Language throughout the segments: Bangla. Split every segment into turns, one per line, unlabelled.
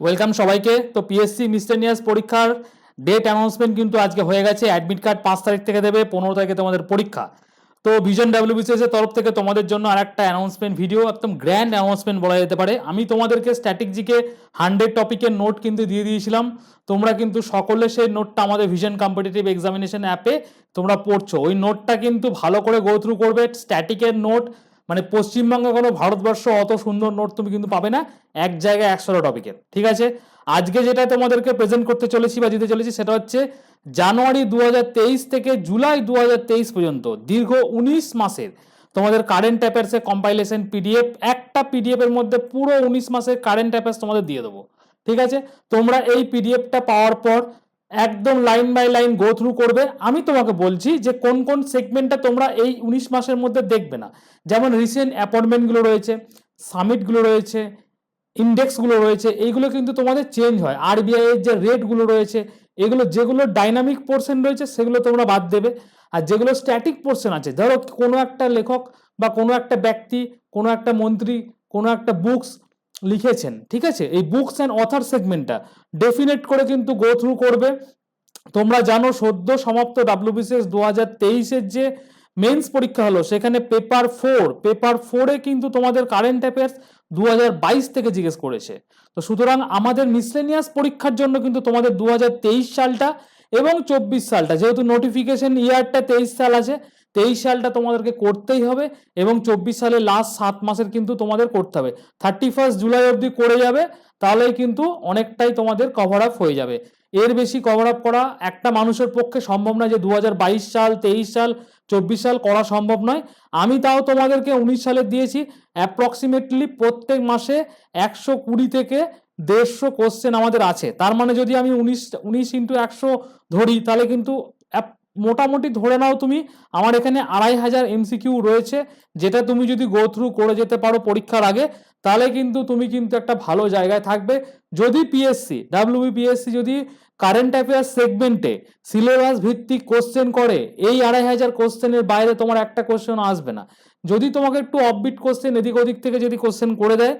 ওয়েলকাম সবাইকে। তো পিএসসি মিসটেনিয়াস পরীক্ষার ডেট অ্যানাউন্সমেন্ট কিন্তু আজকে হয়ে গেছে। অ্যাডমিট কার্ড পাঁচ তারিখ থেকে দেবে, পনেরো তারিখে তোমাদের পরীক্ষা। তো ভিশন ডাব্লিউবিসিএস এর তরফ থেকে তোমাদের জন্য আর একটা অ্যানাউন্সমেন্ট ভিডিও একদম গ্র্যান্ড অ্যানাউন্সমেন্ট বলা যেতে পারে। আমি তোমাদেরকে স্ট্র্যাটেজিকে হান্ড্রেড টপিকের নোট কিন্তু দিয়ে দিয়েছিলাম। তোমরা কিন্তু সকলে সেই নোটটা আমাদের ভিশন কম্পিটিটিভ এক্সামিনেশন অ্যাপে তোমরা পড়ছো। ওই নোটটা কিন্তু ভালো করে গো থ্রু করবে। স্ট্যাটিকের নোট মানে পশ্চিমবঙ্গে কোনো ভারতবর্ষ অত সুন্দর নোট তুমি কিন্তু পাবে না। এক জায়গায় একশোটা টপিকের ঠিক আছে? আজকে যেটা তোমাদেরকে প্রেজেন্ট করতে চলেছি বা দিতে চলেছি সেটা হচ্ছে জানুয়ারি দু হাজার তেইশ থেকে জুলাই দু হাজার তেইশ পর্যন্ত, দীর্ঘ উনিশ মাসের। তোমাদের কারেন্ট অ্যাফেয়ার্সের কম্পাইলেশন পিডিএফ একটা পিডিএফ এর মধ্যে পুরো উনিশ মাসের কারেন্ট অ্যাফেয়ার্স তোমাদের দিয়ে দেবো। ঠিক আছে? তোমরা এই পিডিএফটা পাওয়ার পর একদম line by line go through করবে। আমি তোমাকে বলছি যে কোন কোন সেগমেন্টটা তোমরা এই উনিশ মাসের মধ্যে দেখবে না। যেমন রিসেন্ট অ্যাপয়েন্টমেন্টগুলো রয়েছে সামিটগুলো রয়েছে ইন্ডেক্সগুলো রয়েছে, এইগুলো কিন্তু তোমাদের চেঞ্জ হয়। আরবিআই এর যে রেটগুলো রয়েছে, এগুলো যেগুলো ডাইনামিক পোর্শন রয়েছে, সেগুলো তোমরা বাদ দেবে। আর যেগুলো স্ট্যাটিক পোর্শন আছে, ধরো কোনো একটা লেখক বা কোনো একটা ব্যক্তি, কোনো একটা মন্ত্রী, কোনো একটা বুকস লিখেছেন, ঠিক আছে? এই বুকস অ্যান্ড অথার সেগমেন্টটা ডেফিনেট করে কিন্তু গো থ্রু করবে। তোমরা জানো সদ্য সমাপ্ত ডাব্লিউবিসিএস দু হাজার তেইশের যে মেন্স পরীক্ষা হলো, সেখানে পেপার ফোর পেপার ফোরে কিন্তু তোমাদের কারেন্ট অ্যাফেয়ার্স দু হাজার বাইশ থেকে জিজ্ঞেস করেছে। তো সুতরাং আমাদের মিসলেনিয়াস পরীক্ষার জন্য কিন্তু তোমাদের দু হাজার তেইশ সালটা এবং চব্বিশ সালটা, যেহেতু নোটিফিকেশন ইয়ারটা তেইশ সাল আছে তেইশ সালটা তোমাদেরকে করতেই হবে এবং চব্বিশ সালে লাস্ট সাত মাসের কিন্তু তোমাদের করতে হবে। থার্টি ফার্স্ট জুলাই অবধি করে যাবে, তাহলেই কিন্তু অনেকটাই তোমাদের কভার আপ হয়ে যাবে। এর বেশি কভার আপ করা একটা মানুষের পক্ষে সম্ভব নয় যে দু হাজার বাইশ সাল, তেইশ সাল, চব্বিশ সাল করা সম্ভব নয়। আমি তাও তোমাদেরকে উনিশ সালে দিয়েছি অ্যাপ্রক্সিমেটলি প্রত্যেক মাসে একশো কুড়ি থেকে দেড়শো কোশ্চেন আমাদের আছে। তার মানে যদি আমি উনিশ উনিশ ইন্টু একশো ধরি, তাহলে কিন্তু মোটামুটি ধরে নাও তুমি, আমার এখানে আড়াই হাজার এমসিকিউ রয়েছে, যেটা তুমি যদি গো থ্রু করে যেতে পারো পরীক্ষার আগে, তাহলে কিন্তু তুমি কিন্তু একটা ভালো জায়গায় থাকবে। যদি পিএসসি ডাব্লিউবিপিএসসি যদি কারেন্ট অ্যাফেয়ার্স সেগমেন্টে সিলেবাস ভিত্তিক কোশ্চেন করে, এই আড়াই হাজার কোশ্চেনের বাইরে তোমার একটা কোশ্চেন আসবে না। যদি তোমাকে একটু অফবিট কোশ্চেন এদিক ওদিক থেকে যদি কোশ্চেন করে দেয়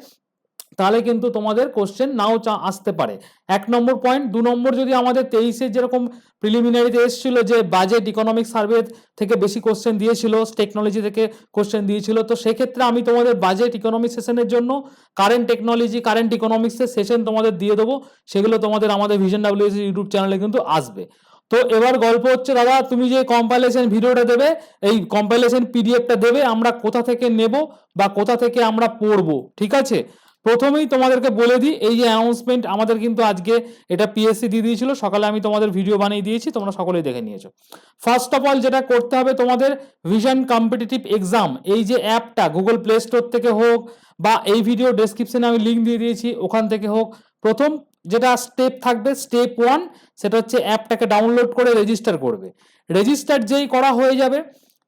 তাহলে কিন্তু তোমাদের কোশ্চেন নাও চা- আসতে পারে। এক নম্বর পয়েন্ট দু নম্বর যদি আমাদের তেইশে যেরকম প্রিলিমিনারিতে এসেছিল যে বাজেট ইকোনমিক সার্ভে থেকে বেশি কোশ্চেন দিয়েছিল টেকনোলজি থেকে কোশ্চেন দিয়েছিল, তো সেক্ষেত্রে আমি তোমাদের বাজেট ইকোনমিক সেশনের জন্য কারেন্ট টেকনোলজি কারেন্ট ইকোনমিক্সের সেশন তোমাদের দিয়ে দেবো। সেগুলো তোমাদের আমাদের ভিশন ডাব্লিউএসি ইউটিউব চ্যানেলে কিন্তু আসবে। তো এবার গল্প হচ্ছে, দাদা, তুমি যে কম্পাইলেশন ভিডিওটা দেবে, এই কম্পাইলেশন পিডিএফটা দেবে, আমরা কোথা থেকে নেব বা কোথা থেকে আমরা পড়ব, ঠিক আছে? প্রথমেই তোমাদেরকে বলে দিই, এই যে অ্যানাউন্সমেন্ট আমাদের কিন্তু আজকে এটা পিএসসি দিয়ে দিয়েছিল, সকালে আমি তোমাদের ভিডিও বানিয়ে দিয়েছি, তোমরা সকলেই দেখে নিয়েছো। ফার্স্ট অফ অল যেটা করতে হবে তোমাদের ভিশন কম্পিটিটিভ এক্সাম এই যে অ্যাপটা গুগল প্লে স্টোর থেকে হোক বা এই ভিডিও ডেসক্রিপশনে আমি লিঙ্ক দিয়ে দিয়েছি, ওখান থেকে হোক। প্রথম যেটা স্টেপ থাকবে স্টেপ ওয়ান সেটা হচ্ছে অ্যাপটাকে ডাউনলোড করে রেজিস্টার করবে। রেজিস্টার যেই করা হয়ে যাবে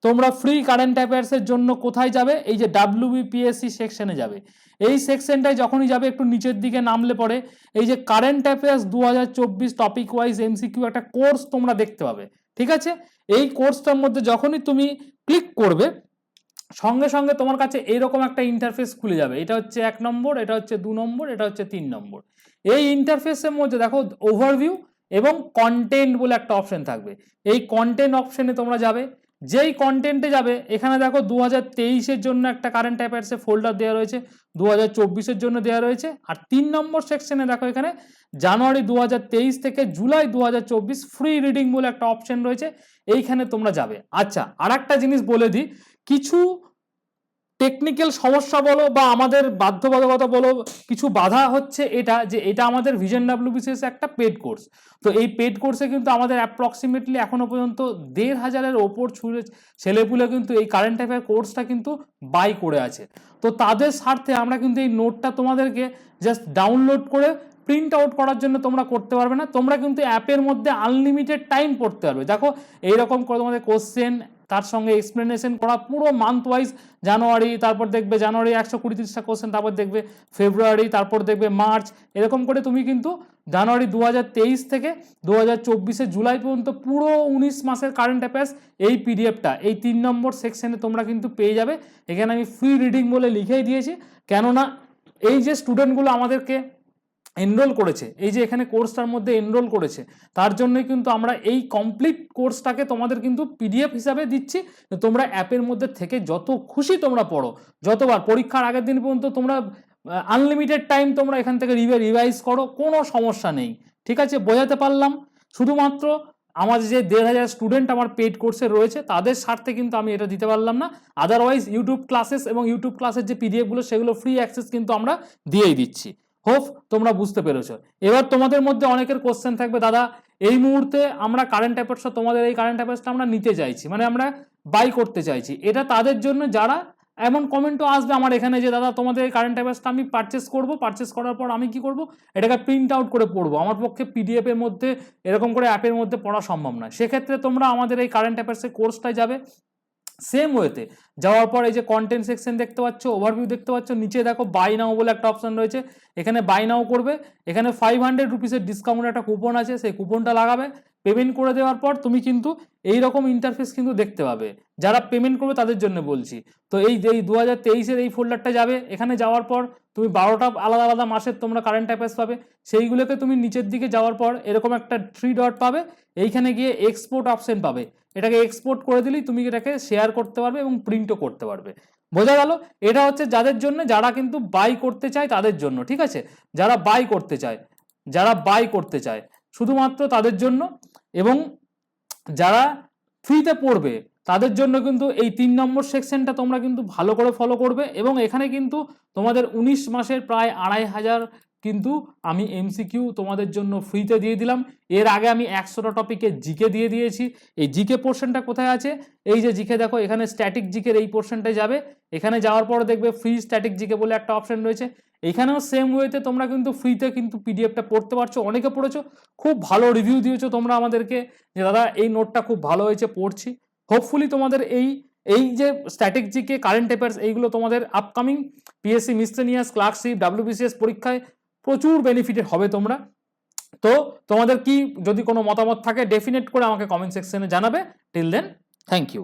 তোমরা ফ্রি কারেন্ট অ্যাফেয়ার্সের জন্য কোথায় যাবে? এই যে ডাব্লিউবিপিএসসি সেকশনে যাবে। এই সেকশনটায় যখনই যাবে, একটু নিচের দিকে নামলে পরে এই যে কারেন্ট অ্যাফেয়ার্স দু হাজার চব্বিশ টপিক ওয়াইজ এমসিকিউ একটা কোর্স তোমরা দেখতে পাবে। ঠিক আছে? এই কোর্সটার মধ্যে যখনই তুমি ক্লিক করবে, সঙ্গে সঙ্গে তোমার কাছে এইরকম একটা ইন্টারফেস খুলে যাবে। এটা হচ্ছে এক নম্বর, এটা হচ্ছে দু নম্বর, এটা হচ্ছে তিন নম্বর। এই ইন্টারফেসের মধ্যে দেখো ওভারভিউ এবং কন্টেন্ট বলে একটা অপশন থাকবে। এই কন্টেন্ট অপশনে তোমরা যাবে যেই কন্টেন্টে যাবে, এখানে দেখো দু হাজার তেইশের জন্য একটা কারেন্ট অ্যাফেয়ার্সের ফোল্ডার দেওয়া রয়েছে দু হাজার চব্বিশের জন্য দেওয়া রয়েছে, আর তিন নম্বর সেকশনে দেখো এখানে জানুয়ারি দু হাজার তেইশ থেকে জুলাই দু হাজার চব্বিশ ফ্রি রিডিং বলে একটা অপশন রয়েছে, এইখানে তোমরা যাবে। আচ্ছা আর একটা জিনিস বলে দিই, কিছু টেকনিক্যাল সমস্যা বলো বা আমাদের বাধ্যবাধকতা বলো, কিছু বাধা হচ্ছে এটা যে এটা আমাদের ভিশন ডাব্লিউবিসিএস একটা পেড কোর্স তো এই পেড কোর্সে কিন্তু আমাদের অ্যাপ্রক্সিমেটলি এখনও পর্যন্ত দেড় হাজারের ওপর ছুড়ে ছেলেপুলে কিন্তু এই কারেন্ট অ্যাফেয়ার কোর্সটা কিন্তু বাই করে আছে। তো তাদের স্বার্থে আমরা কিন্তু এই নোটটা তোমাদেরকে জাস্ট ডাউনলোড করে প্রিন্ট আউট করার জন্য তোমরা করতে পারবে না। তোমরা কিন্তু অ্যাপের মধ্যে আনলিমিটেড টাইম পড়তে পারবে। দেখো, এইরকম করে তোমাদের কোশ্চেন তার সঙ্গে এক্সপ্লেনেশন করা পুরো মান্থ ওয়াইজ জানুয়ারি, তারপর দেখবে জানুয়ারি একশো কুড়ি তিরিশটা কোশ্চেন তারপর দেখবে ফেব্রুয়ারি, তারপর দেখবে মার্চ, এরকম করে তুমি কিন্তু জানুয়ারি দু থেকে দু হাজার জুলাই পর্যন্ত পুরো উনিশ মাসের কারেন্ট অ্যাফেয়ার্স এই পিডিএফটা এই তিন নম্বর সেকশনে তোমরা কিন্তু পেয়ে যাবে। এখানে আমি ফ্রি রিডিং বলে লিখেই দিয়েছি। কেননা এই যে স্টুডেন্টগুলো আমাদেরকে এনরোল করেছে। এই যে এখানে কোর্সটার মধ্যে এনরোল করেছে, তার জন্যই কিন্তু আমরা এই কমপ্লিট কোর্সটাকে তোমাদের কিন্তু পিডিএফ হিসাবে দিচ্ছি। তোমরা অ্যাপের মধ্যে থেকে যত খুশি তোমরা পড়ো। যতবার পরীক্ষার আগের দিন পর্যন্ত তোমরা আনলিমিটেড টাইম তোমরা এখান থেকে রিভাইজ করো, কোনো সমস্যা নেই। ঠিক আছে? বোঝাতে পারলাম। শুধুমাত্র আমার যে দেড় হাজার স্টুডেন্ট আমার পেড কোর্সে রয়েছে, তাদের স্বার্থে কিন্তু আমি এটা দিতে পারলাম না। আদারওয়াইজ ইউটিউব ক্লাসেস এবং ইউটিউব ক্লাসের যে পিডিএফগুলো সেগুলো ফ্রি অ্যাক্সেস কিন্তু আমরা দিয়েই দিচ্ছি। হোপ তোমরা বুঝতে পেরেছ। এবার তোমাদের মধ্যে অনেকের কোশ্চেন থাকবে, দাদা, এই মুহূর্তে আমরা কারেন্ট অ্যাফেয়ার্সটা তোমাদের এই কারেন্ট অ্যাফেয়ার্সটা আমরা নিতে চাইছি মানে আমরা বাই করতে চাইছি। এটা তাদের জন্য যারা এমন কমেন্টও আসবে আমার এখানে যে, দাদা, তোমাদের এই কারেন্ট অ্যাফেয়ার্সটা আমি পারচেস করব পারচেস করার পর আমি কি করব? এটাকে প্রিন্ট আউট করে পড়ব। আমার পক্ষে পিডিএফের মধ্যে, এরকম করে অ্যাপের মধ্যে পড়া সম্ভব নয়। সেক্ষেত্রে তোমরা আমাদের এই কারেন্ট অ্যাফেয়ার্সের কোর্সটায় যাবে। সেম ওয়েতে যাওয়ার পর এই যে কন্টেন্ট সেকশন দেখতে পাচ্ছ ওভারভিউ দেখতে পাচ্ছ, নিচে দেখো বাই নাও বলে একটা অপশন রয়েছে। এখানে বাই নাও করবে। এখানে ফাইভ হান্ড্রেড রুপিসের ডিসকাউন্ট একটা কুপন আছে, সেই কুপনটা লাগাবে। পেমেন্ট করে দেওয়ার পর তুমি কিন্তু এই রকম ইন্টারফেস কিন্তু দেখতে পাবে। যারা পেমেন্ট করবে তাদের জন্য বলছি। তো এই এই দু হাজার তেইশের এই ফোল্ডারটা যাবে। এখানে যাওয়ার পর তুমি বারোটা আলাদা আলাদা মাসের তোমরা কারেন্ট অ্যাফেয়ার্স পাবে। সেইগুলোকে তুমি নিচের দিকে যাওয়ার পর এরকম একটা থ্রি ডট পাবে। এইখানে গিয়ে এক্সপোর্ট অপশন পাবে। এটাকে এক্সপোর্ট করে দিলেই তুমি এটাকে শেয়ার করতে পারবে এবং প্রিন্টও করতে পারবে। বোঝা গেল? এটা হচ্ছে যাদের জন্য, যারা কিন্তু বাই করতে চায় তাদের জন্য, ঠিক আছে? যারা বাই করতে চায়, যারা বাই করতে চায়, শুধুমাত্র তাদের জন্য এবং যারা ফ্রিতে পড়বে, তাদের জন্য কিন্তু এই তিন নম্বর সেকশনটা তোমরা কিন্তু ভালো করে ফলো করবে এবং এখানে কিন্তু তোমাদের উনিশ মাসের প্রায় আড়াই হাজার কিন্তু আমি এমসিকিউ তোমাদের জন্য ফ্রিতে দিয়ে দিলাম। এর আগে আমি একশোটা টপিকে জিকে দিয়ে দিয়েছি। এই জিকে পোর্শনটা কোথায় আছে? এই যে জিকে দেখো, এখানে স্ট্যাটিক জিকের এই পোর্শনটায় যাবে। এখানে যাওয়ার পর দেখবে ফ্রি স্ট্যাটিক জিকে বলে একটা অপশন রয়েছে। এখানেও সেম ওয়েতে তোমরা কিন্তু ফ্রিতে কিন্তু পিডিএফটা পড়তে পারছ। অনেকে পড়েছো, খুব ভালো রিভিউ দিয়েছ তোমরা আমাদেরকে যে দাদা, এই নোটটা খুব ভালো হয়েছে, পড়ছি। হোপফুলি তোমাদের এই এই যে স্ট্যাটিক জিকে কারেন্ট অ্যাফেয়ার্স এইগুলো তোমাদের upcoming PSC miscellaneous clerkship WBCS পরীক্ষায় প্রচুর বেনিফিটেড হবে তোমরা। তো তোমাদের কি যদি কোনো মতামত থাকে ডেফিনেট করে আমাকে কমেন্ট সেকশনে জানাবে। Till then thank you